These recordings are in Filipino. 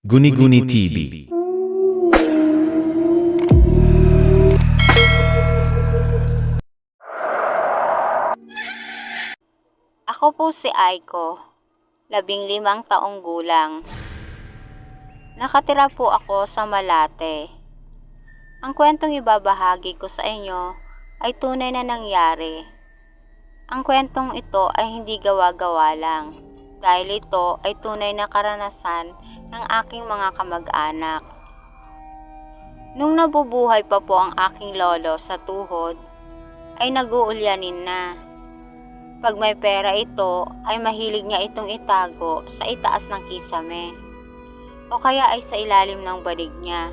Guni-Guni TV. Ako po si Aiko, labing limang taong gulang. Nakatira po ako sa Malate. Ang kwentong ibabahagi ko sa inyo ay tunay na nangyari. Ang kwentong ito ay hindi gawa-gawa lang dahil ito ay tunay na karanasan ng aking mga kamag-anak. Nung nabubuhay pa po ang aking lolo sa tuhod, ay nag-uulyanin na. Pag may pera ito, ay mahilig niya itong itago sa itaas ng kisame. O kaya ay sa ilalim ng banig niya.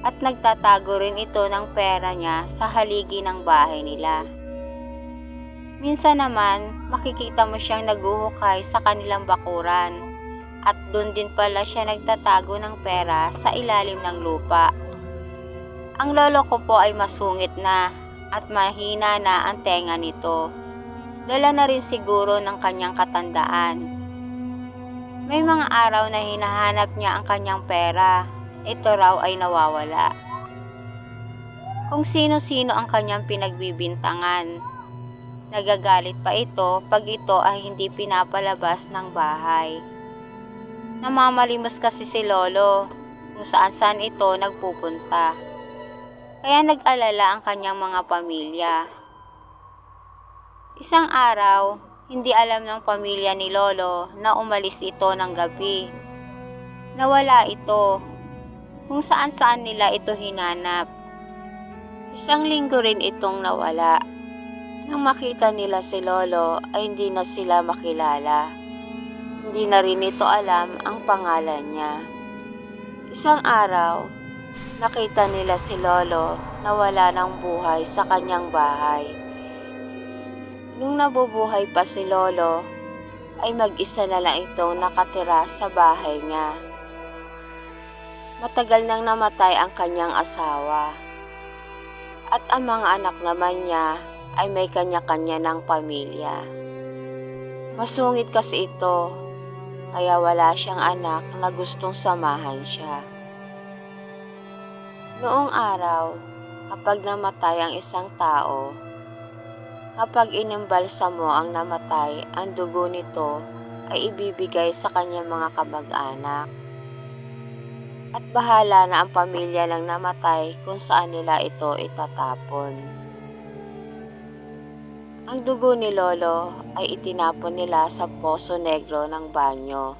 At nagtatago rin ito ng pera niya sa haligi ng bahay nila. Minsan naman, makikita mo siyang naguhukay sa kanilang bakuran. At doon din pala siya nagtatago ng pera sa ilalim ng lupa. Ang lolo ko po ay masungit na at mahina na ang tenga nito dala na rin siguro ng kanyang katandaan. May mga araw na hinahanap niya ang kanyang pera. Ito raw ay nawawala. Kung sino-sino ang kanyang pinagbibintangan. Nagagalit pa ito pag ito ay hindi pinapalabas ng bahay. Namamalimos kasi si Lolo kung saan-saan ito nagpupunta. Kaya nag-alala ang kanyang mga pamilya. Isang araw, hindi alam ng pamilya ni Lolo na umalis ito ng gabi. Nawala ito, kung saan saan nila ito hinanap. Isang linggo rin itong nawala. Nang makita nila si Lolo ay hindi na sila makilala. Hindi na rin ito alam ang pangalan niya. Isang araw, nakita nila si Lolo na wala ng buhay sa kanyang bahay. Nung nabubuhay pa si Lolo, ay mag-isa na lang itong nakatira sa bahay niya. Matagal nang namatay ang kanyang asawa. At ang mga anak naman niya ay may kanya-kanya ng pamilya. Masungit kasi ito, kaya wala siyang anak na gustong samahan siya. Noong araw, kapag namatay ang isang tao, Kapag inimbalsa mo ang namatay, ang dugo nito ay ibibigay sa kanyang mga kamag-anak. At bahala na ang pamilya ng namatay kung saan nila ito itatapon. Ang dugo ni Lolo ay itinapon nila sa poso negro ng banyo.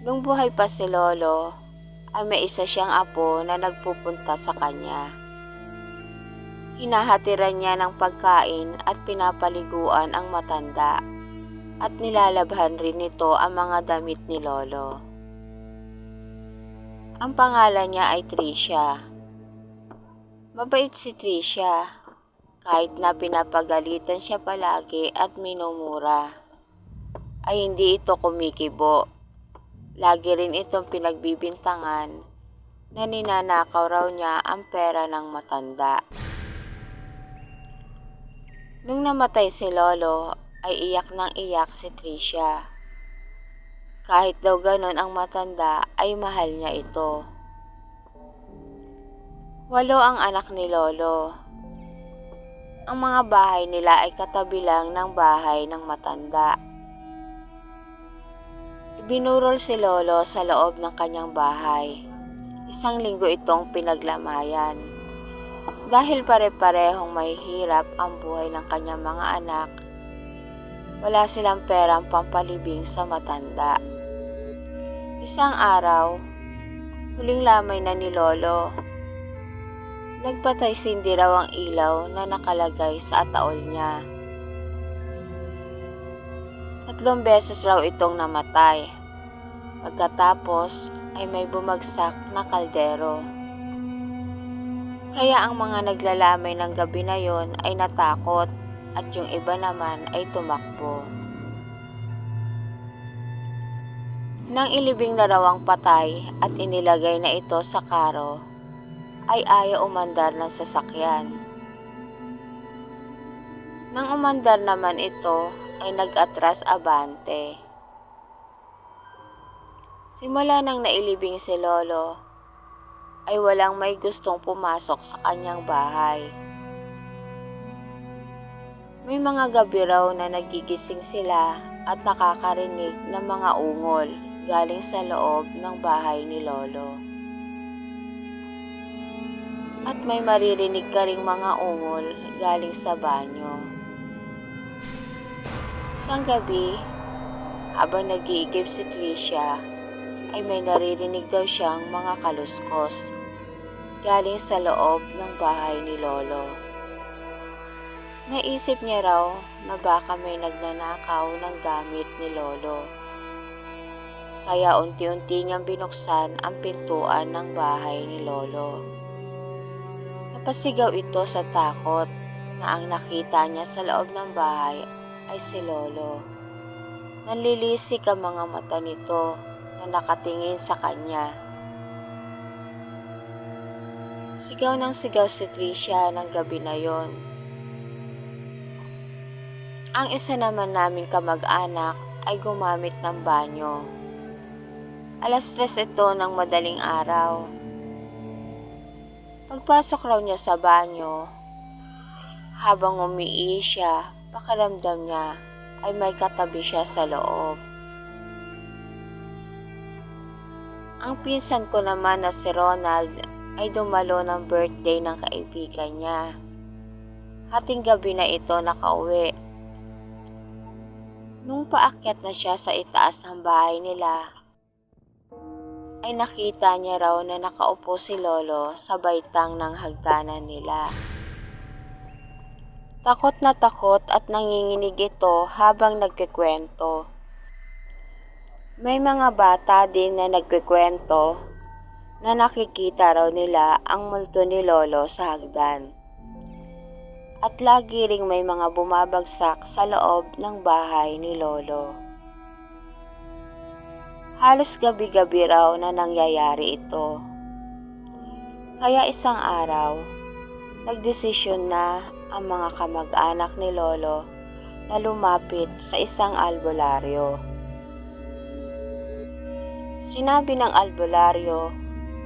Nung buhay pa si Lolo, ay may isa siyang apo na nagpupunta sa kanya. Hinahatiran niya ng pagkain at pinapaliguan ang matanda at nilalabhan rin nito ang mga damit ni Lolo. Ang pangalan niya ay Tricia. Mabait si Tricia kahit na pinapagalitan siya palagi at minumura. Ay hindi ito kumikibo. Lagi rin itong pinagbibintangan na ninanakaw raw niya ang pera ng matanda. Nung namatay si Lolo, ay iyak ng iyak si Tricia. Kahit daw ganon ang matanda, ay mahal niya ito. Walo ang anak ni Lolo. Ang mga bahay nila ay katabi lang ng bahay ng matanda. Ibinurol si Lolo sa loob ng kanyang bahay. Isang linggo itong pinaglamayan. Dahil pare-parehong mahihirap ang buhay ng kanyang mga anak, wala silang perang pampalibing sa matanda. Isang araw, huling lamay na ni Lolo. Nagpatay sindi raw ang ilaw na nakalagay sa ataol niya. Tatlong beses raw itong namatay. Pagkatapos ay may bumagsak na kaldero. Kaya ang mga naglalamay ng gabi na yon ay natakot at yung iba naman ay tumakbo. Nang ilibing na raw ang patay at inilagay na ito sa karo, ay ayaw umandar ng sasakyan. Nang umandar naman ito, ay nag-atras abante. Simula nang nailibing si Lolo, ay walang may gustong pumasok sa kanyang bahay. May mga gabi raw na nagigising sila at nakakarinig ng mga ungol galing sa loob ng bahay ni Lolo. At may maririnig ka ring mga ungol galing sa banyo. Isang gabi, habang nag-iigib si Tricia, ay may naririnig daw siyang mga kaluskos galing sa loob ng bahay ni Lolo. Naisip niya raw na baka may nagnanakaw ng gamit ni Lolo. Kaya unti-unti niyang binuksan ang pintuan ng bahay ni Lolo. Napasigaw ito sa takot na ang nakita niya sa loob ng bahay ay si Lolo. Nanlilisik ang mga mata nito na nakatingin sa kanya. Sigaw ng sigaw si Tricia ng gabi na yon. Ang isa naman naming kamag-anak ay gumamit ng banyo. Alas tres ito ng madaling araw. Pagpasok raw niya sa banyo, habang umiihi siya, pakiramdam niya ay may katabi siya sa loob. Ang pinsan ko naman na si Ronald ay dumalo ng birthday ng kaibigan niya. Hating gabi na ito nakauwi. Nung paakyat na siya sa itaas ng bahay nila, ay nakita niya raw na nakaupo si Lolo sa baitang ng hagdanan nila. Takot na takot at nanginginig ito habang nagkikwento. May mga bata din na nagkikwento na nakikita raw nila ang multo ni Lolo sa hagdan. At lagi ring may mga bumabagsak sa loob ng bahay ni Lolo. Halos gabi-gabi raw na nangyayari ito. Kaya isang araw, nagdesisyon na ang mga kamag-anak ni Lolo na lumapit sa isang albularyo. Sinabi ng albularyo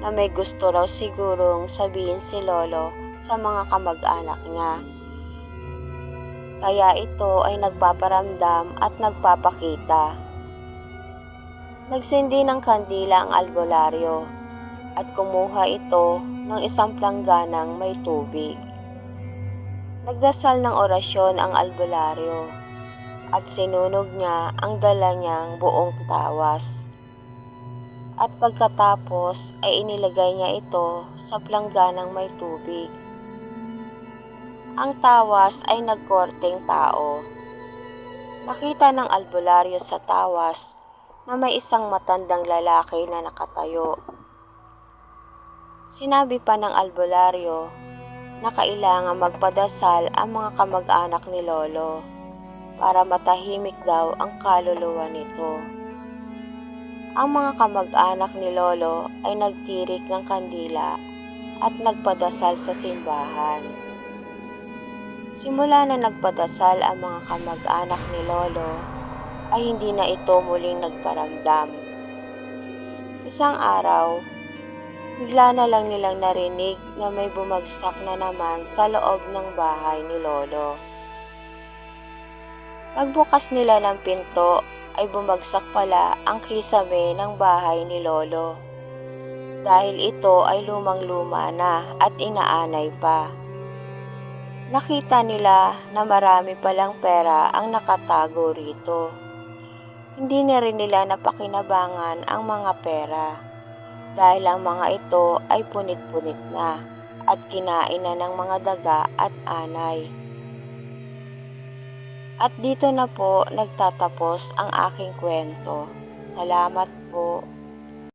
na may gusto raw sigurong sabihin si Lolo sa mga kamag-anak niya. Kaya ito ay nagpaparamdam at nagpapakita. Nagsindi ng kandila ang albularyo at kumuha ito ng isang plangganang may tubig. Nagdasal ng orasyon ang albularyo at sinunog niya ang dala niyang buong tawas. At pagkatapos ay inilagay niya ito sa plangganang may tubig. Ang tawas ay nagkorteng tao. Nakita ng albularyo sa tawas na may isang matandang lalaki na nakatayo. Sinabi pa ng albularyo na kailangan magpadasal ang mga kamag-anak ni Lolo para matahimik daw ang kaluluwa nito. Ang mga kamag-anak ni Lolo ay nagtirik ng kandila at nagpadasal sa simbahan. Simula na nagpadasal ang mga kamag-anak ni Lolo, ay hindi na ito muling nagparamdam. Isang araw, bigla na lang nilang narinig na may bumagsak na naman sa loob ng bahay ni Lolo. Pagbukas nila ng pinto ay bumagsak pala ang kisame ng bahay ni Lolo. Dahil ito ay lumang-luma na at inaanay pa. Nakita nila na marami palang pera ang nakatago rito. Hindi na rin nila napakinabangan ang mga pera dahil ang mga ito ay punit-punit na at kinain na ng mga daga at anay. At dito na po nagtatapos ang aking kwento. Salamat po.